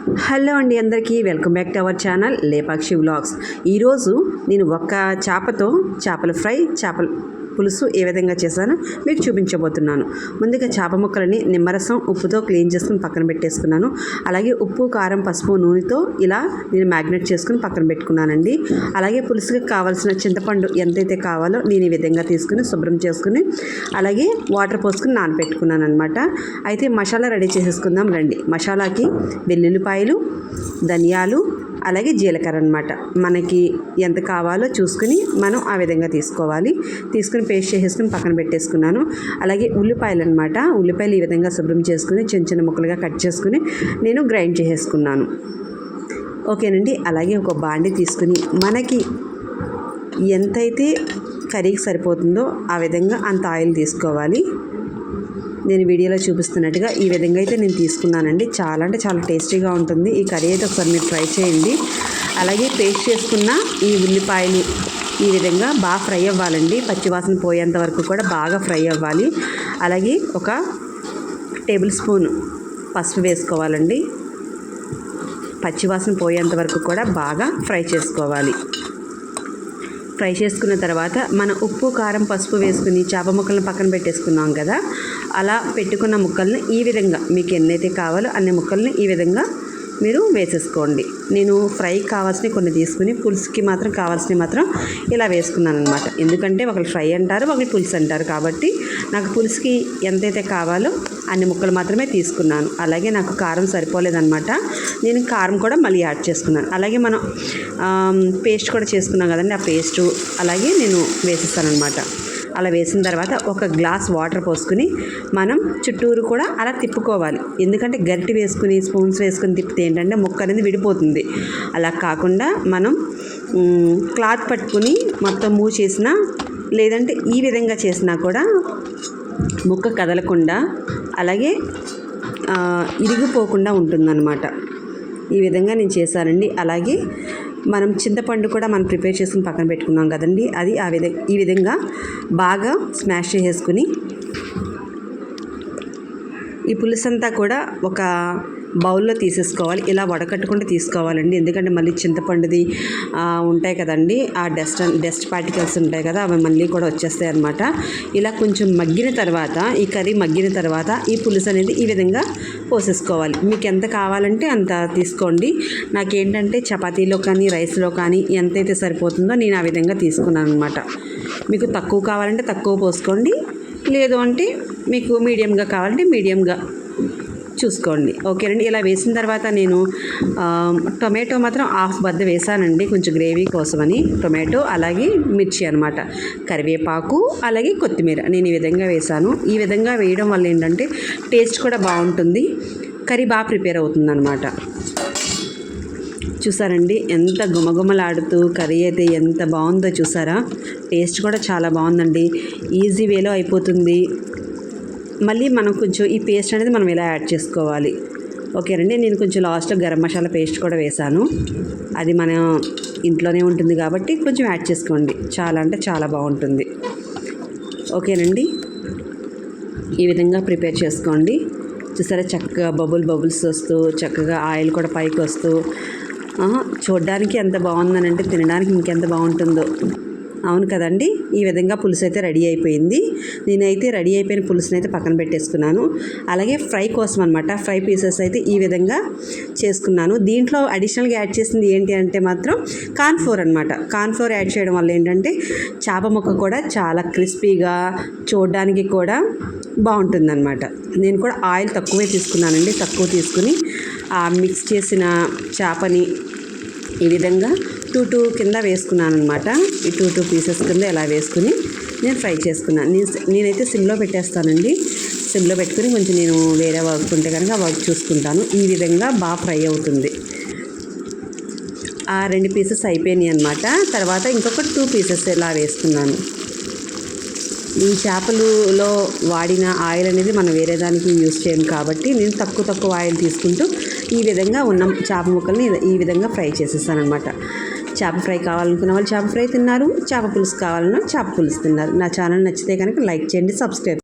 Hello అండి అందరికీ welcome back to our channel Lepakshi vlogs. ఈరోజు నేను ఒక్క చేపతో చేపల ఫ్రై చేపలు పులుసు ఏ విధంగా చేశానో మీకు చూపించబోతున్నాను. ముందుగా చేప ముక్కలని నిమ్మరసం ఉప్పుతో క్లీన్ చేసుకుని పక్కన పెట్టేసుకున్నాను. అలాగే ఉప్పు కారం పసుపు నూనెతో ఇలా నేను మ్యాగ్నెట్ చేసుకుని పక్కన పెట్టుకున్నానండి. అలాగే పులుసుకి కావాల్సిన చింతపండు ఎంతైతే కావాలో నేను ఈ విధంగా తీసుకుని శుభ్రం చేసుకుని అలాగే వాటర్ పోసుకుని నానబెట్టుకున్నాను అనమాట అయితే మసాలా రెడీ చేసేసుకుందాం రండి. మసాలాకి వెల్లుల్లిపాయలు ధనియాలు అలాగే జీలకర్ర అనమాట మనకి ఎంత కావాలో చూసుకుని మనం ఆ విధంగా తీసుకోవాలి. తీసుకుని పేస్ట్ చేసేసుకుని పక్కన పెట్టేసుకున్నాను. అలాగే ఉల్లిపాయలు అనమాట ఉల్లిపాయలు ఈ విధంగా శుభ్రం చేసుకుని చిన్న చిన్న ముక్కలుగా కట్ చేసుకుని నేను గ్రైండ్ చేసేసుకున్నాను. ఓకేనండి? అలాగే ఒక బాండి తీసుకుని మనకి ఎంతైతే కర్రీకి సరిపోతుందో ఆ విధంగా అంత ఆయిల్ తీసుకోవాలి. నేను వీడియోలో చూపిస్తున్నట్టుగా ఈ విధంగా అయితే నేను తీసుకున్నానండి. చాలా అంటే చాలా టేస్టీగా ఉంటుంది. ఈ కర్రీ అయితే ఒకసారి మీరు ట్రై చేయండి. అలాగే పేస్ట్ చేసుకున్న ఈ ఉల్లిపాయలు ఈ విధంగా బాగా ఫ్రై అవ్వాలండి. పచ్చివాసన పోయేంత వరకు కూడా బాగా ఫ్రై అవ్వాలి. అలాగే ఒక టేబుల్ స్పూన్ పసుపు వేసుకోవాలండి. పచ్చివాసన పోయేంత వరకు కూడా బాగా ఫ్రై చేసుకోవాలి. ఫ్రై చేసుకున్న తర్వాత మన ఉప్పు కారం పసుపు వేసుకుని చేప ముక్కలను పక్కన పెట్టేసుకున్నాం కదా. అలా పెట్టుకున్న ముక్కల్ని ఈ విధంగా మీకు ఎన్నైతే కావాలో అన్ని ముక్కల్ని ఈ విధంగా మీరు వేసేసుకోండి. నేను ఫ్రై కావాల్సినవి కొన్ని తీసుకుని పులుసుకి మాత్రం కావాల్సినవి మాత్రం ఇలా వేసుకున్నాను అనమాట ఎందుకంటే ఒకరు ఫ్రై అంటారు ఒకరు పులుసు అంటారు కాబట్టి నాకు పులుసుకి ఎంతైతే కావాలో అన్ని ముక్కలు మాత్రమే తీసుకున్నాను. అలాగే నాకు కారం సరిపోలేదన్నమాట. నేను కారం కూడా మళ్ళీ యాడ్ చేసుకున్నాను. అలాగే మనం పేస్ట్ కూడా చేసుకున్నాం కదండి ఆ పేస్టు అలాగే నేను వేసేస్తాను అనమాట అలా వేసిన తర్వాత ఒక గ్లాస్ వాటర్ పోసుకుని మనం చుట్టూరు కూడా అలా తిప్పుకోవాలి. ఎందుకంటే గరిటె వేసుకుని స్పూన్స్ వేసుకుని తిప్పితే ఏంటంటే ముక్క అనేది విడిపోతుంది. అలా కాకుండా మనం క్లాత్ పట్టుకుని మొత్తం మూవ్ చేసినా లేదంటే ఈ విధంగా చేసినా కూడా ముక్క కదలకుండా అలాగే ఇరిగిపోకుండా ఉంటుందన్నమాట. ఈ విధంగా నేను చేశానండి. అలాగే మనం చింతపండు కూడా మనం ప్రిపేర్ చేసుకుని పక్కన పెట్టుకున్నాం కదండి. అది ఆ విధంగా ఈ విధంగా బాగా స్మాష్ చేసేసుకుని ఈ పులుసు అంతా కూడా ఒక బౌల్లో తీసేసుకోవాలి. ఇలా వడకట్టుకుంటే తీసుకోవాలండి. ఎందుకంటే మళ్ళీ చింతపండుది ఉంటాయి కదండి. ఆ డస్ట్ డస్ట్ పార్టికల్స్ ఉంటాయి కదా అవి మళ్ళీ కూడా వచ్చేస్తాయి అనమాట ఇలా కొంచెం మగ్గిన తర్వాత ఈ కర్రీ మగ్గిన తర్వాత ఈ పులుసు అనేది ఈ విధంగా పోసేసుకోవాలి. మీకు ఎంత కావాలంటే అంత తీసుకోండి. నాకేంటంటే చపాతీలో కానీ రైస్లో కానీ ఎంతైతే సరిపోతుందో నేను ఆ విధంగా తీసుకున్నాను అనమాట మీకు తక్కువ కావాలంటే తక్కువ పోసుకోండి. లేదు అంటే మీకు మీడియంగా కావాలంటే మీడియంగా చూసుకోండి. ఓకేనండి ఇలా వేసిన తర్వాత నేను టొమాటో మాత్రం హాఫ్ బద్ద వేసానండి. కొంచెం గ్రేవీ కోసమని టొమాటో అలాగే మిర్చి అనమాట కరివేపాకు అలాగే కొత్తిమీర నేను ఈ విధంగా వేసాను. ఈ విధంగా వేయడం వల్ల ఏంటంటే టేస్ట్ కూడా బాగుంటుంది. కర్రీ బాగా ప్రిపేర్ అవుతుందన్నమాట. చూసారండి? ఎంత గుమగుమలాడుతూ కర్రీ అయితే ఎంత బాగుందో చూసారా? టేస్ట్ కూడా చాలా బాగుందండి. ఈజీ వేలో అయిపోతుంది. మళ్ళీ మనం కొంచెం ఈ పేస్ట్ అనేది మనం ఇలా యాడ్ చేసుకోవాలి? ఓకేనండి నేను కొంచెం లాస్ట్లో గరం మసాలా పేస్ట్ కూడా వేసాను. అది మన ఇంట్లోనే ఉంటుంది కాబట్టి కొంచెం యాడ్ చేసుకోండి. చాలా అంటే చాలా బాగుంటుంది. ఓకేనండి? ఈ విధంగా ప్రిపేర్ చేసుకోండి. చూసారా చక్కగా బబుల్ బబుల్స్ వస్తూ చక్కగా ఆయిల్ కూడా పైకి వస్తూ చూడడానికి ఎంత బాగుందనంటే తినడానికి ఇంకెంత బాగుంటుందో. అవును కదండి. ఈ విధంగా పులుసు అయితే రెడీ అయిపోయింది. నేనైతే రెడీ అయిపోయిన పులుసుని అయితే పక్కన పెట్టేసుకున్నాను. అలాగే ఫ్రై కోసం అనమాట ఫ్రై పీసెస్ అయితే ఈ విధంగా చేసుకున్నాను. దీంట్లో అడిషనల్గా యాడ్ చేసింది ఏంటి అంటే మాత్రం కార్న్ఫ్లోర్ అనమాట కార్న్ఫ్లోర్ యాడ్ చేయడం వల్ల ఏంటంటే చేప ముక్క కూడా చాలా క్రిస్పీగా చూడడానికి కూడా బాగుంటుందన్నమాట. నేను కూడా ఆయిల్ తక్కువే తీసుకున్నానండి. తక్కువ తీసుకుని మిక్స్ చేసిన చేపని ఈ విధంగా టూ టూ కింద వేసుకున్నాను అనమాట ఈ టూ టూ పీసెస్ కింద ఎలా వేసుకుని నేను ఫ్రై చేసుకున్నాను నేను నేనైతే సిమ్లో పెట్టేస్తానండి. సిమ్లో పెట్టుకుని కొంచెం నేను వేరే వర్క్ ఉంటే కనుక వర్క్ చూసుకుంటాను. ఈ విధంగా బాగా ఫ్రై అవుతుంది. ఆ రెండు పీసెస్ అయిపోయినాయి అనమాట తర్వాత ఇంకొక టూ పీసెస్ ఇలా వేసుకున్నాను. ఈ చేపలులో వాడిన ఆయిల్ అనేది మనం వేరే దానికి యూస్ చేయం కాబట్టి నేను తక్కువ తక్కువ ఆయిల్ తీసుకుంటూ ఈ విధంగా ఉన్న చేప ముక్కల్ని ఈ విధంగా ఫ్రై చేసేస్తాను అనమాట చేప ఫ్రై కావాలనుకున్న వాళ్ళు చేప ఫ్రై తిన్నారు చేప పులుసు కావాలన్నా చేప పులుసు తిన్నారు. నా ఛానల్ నచ్చితే కనుక లైక్ చేయండి సబ్స్క్రైబ్